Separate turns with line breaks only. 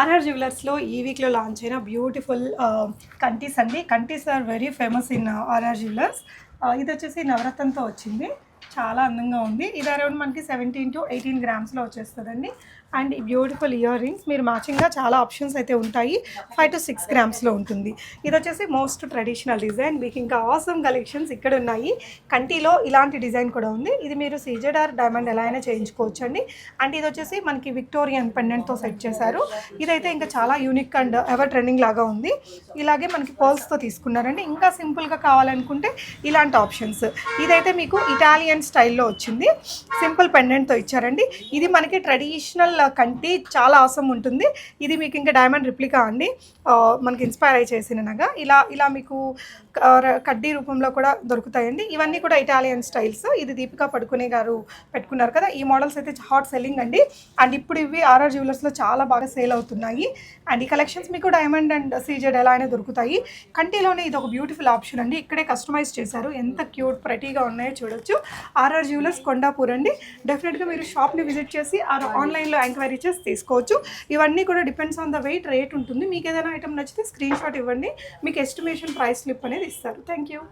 RR జ్యువెలర్స్లో ఈ వీక్లో launch అయిన బ్యూటిఫుల్ కంటీస్ అండి కంటీస్ are very famous in RR jewellers. ఇది వచ్చేసి నవరత్నంతో వచ్చింది. చాలా అందంగా ఉంది. ఇది అరౌండ్ మనకి సెవెంటీన్ టు ఎయిటీన్ గ్రామ్స్లో వచ్చేస్తుందండి. అండ్ ఈ బ్యూటిఫుల్ ఇయర్ రింగ్స్ మీరు మ్యాచింగ్గా చాలా ఆప్షన్స్ అయితే ఉంటాయి. ఫైవ్ టు సిక్స్ గ్రామ్స్లో ఉంటుంది. ఇది వచ్చేసి మోస్ట్ ట్రెడిషనల్ డిజైన్ మీకు ఇంకా ఆసమ్ కలెక్షన్స్ ఇక్కడ ఉన్నాయి. కంటిలో ఇలాంటి డిజైన్ కూడా ఉంది. ఇది మీరు సీజెడార్ డైమండ్ ఎలా అయినా చేయించుకోవచ్చు అండి అండ్ ఇది వచ్చేసి మనకి విక్టోరియన్ పెండెంట్తో సెట్ చేశారు. ఇదైతే ఇంకా చాలా యూనిక్ అండ్ ఎవర్ ట్రెండింగ్ లాగా ఉంది. ఇలాగే మనకి పర్ల్స్తో తీసుకున్నారండి. ఇంకా సింపుల్గా కావాలనుకుంటే ఇలాంటి ఆప్షన్స్ ఇదైతే మీకు ఇటాలియన్ స్టైల్లో వచ్చింది. సింపుల్ పెండెంట్తో ఇచ్చారండి. ఇది మనకి ట్రెడిషనల్ కంటి చాలా అవసరం ఉంటుంది. ఇది మీకు ఇంకా డైమండ్ రిప్లికా అండి. మనకి ఇన్స్పైర్ అయ్యి చేసిన నగ. ఇలా ఇలా మీకు కడ్డీ రూపంలో కూడా దొరుకుతాయండి. ఇవన్నీ కూడా ఇటాలియన్ స్టైల్స్. ఇది దీపికా పడుకునే గారు పెట్టుకున్నారు కదా. ఈ మోడల్స్ అయితే హాట్ సెల్లింగ్ అండి. అండ్ ఇప్పుడు ఇవి ఆర్ఆర్ జ్యువెలర్స్లో చాలా బాగా సేల్ అవుతున్నాయి. అండ్ ఈ కలెక్షన్స్ మీకు డైమండ్ అండ్ సీజెడ్ ఎలా అయినా దొరుకుతాయి. కంటిలోనే ఇది ఒక బ్యూటిఫుల్ ఆప్షన్ అండి. ఇక్కడే కస్టమైజ్ చేశారు. ఎంత క్యూట్ ప్రటీగా ఉన్నాయో చూడొచ్చు. ఆర్ఆర్ జ్యువెలర్స్ కొండాపూర్ అండి. డెఫినెట్గా మీరు షాప్ని విజిట్ చేసి ఆర్ ఆన్లైన్లో ఎంక్వైరీ చేసి తీసుకోవచ్చు. ఇవన్నీ కూడా depends on the weight rate ఉంటుంది. మీకు ఏదైనా ఐటమ్ నచ్చితే స్క్రీన్ షాట్ ఇవ్వండి. మీకు ఎస్టిమేషన్ ప్రైస్ స్లిప్ అనేది ఇస్తారు. Thank you